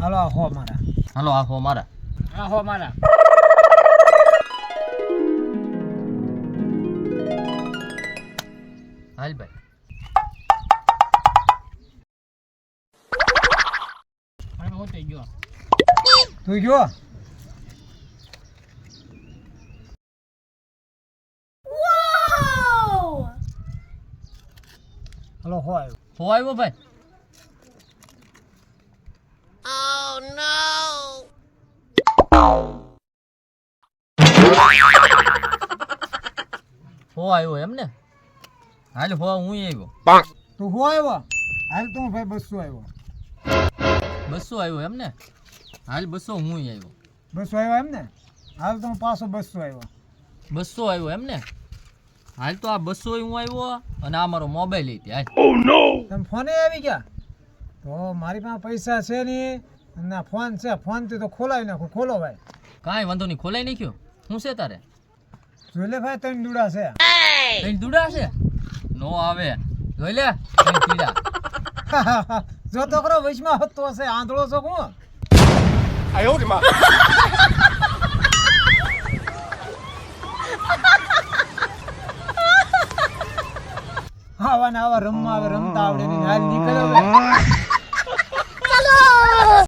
હાલો આ હો મારા. હાલો આ હો મારા. આ હો મારા. હાલ ભાઈ. થઈ ગયો. તું ગયો? હાલો હો આવ્યો. હો આવ્યો ભાઈ? હો આવ્યો એમ ને? હાલ હો હું આવ્યો. તું હો આવ્યો? હાલ તું ભાઈ બસો આવ્યો. બસો આવ્યો એમ ને? હાલ બસો હું આવ્યો. બસો આવ્યો એમ ને? હાલ તો પાછો બસો આવ્યો. બસો આવ્યો એમ ને? હાલ તો આ બસો હું આવ્યો અને આ મારો મોબાઈલ હતી હાલ. તમે ફોને આવી ગયા? તો મારી પાસે પૈસા છે નહીં અને ફોન છે. ફોનથી તો ખોલાવી નાખો. ખોલો ભાઈ. કાંઈ વાંધો નહીં ખોલાઈ નાખ્યો? શું છે તારે? જોઈ લે ભાઈ તને દુડા છે. કઈ દુડા છે? નો આવે. જોઈ લે કીડા જો તો કરો વચમાં હતો છે આંધળો છો કોણ આવા ને આવા રમવા આવે રમતા આવડે ને હાલ નીકળ્યો.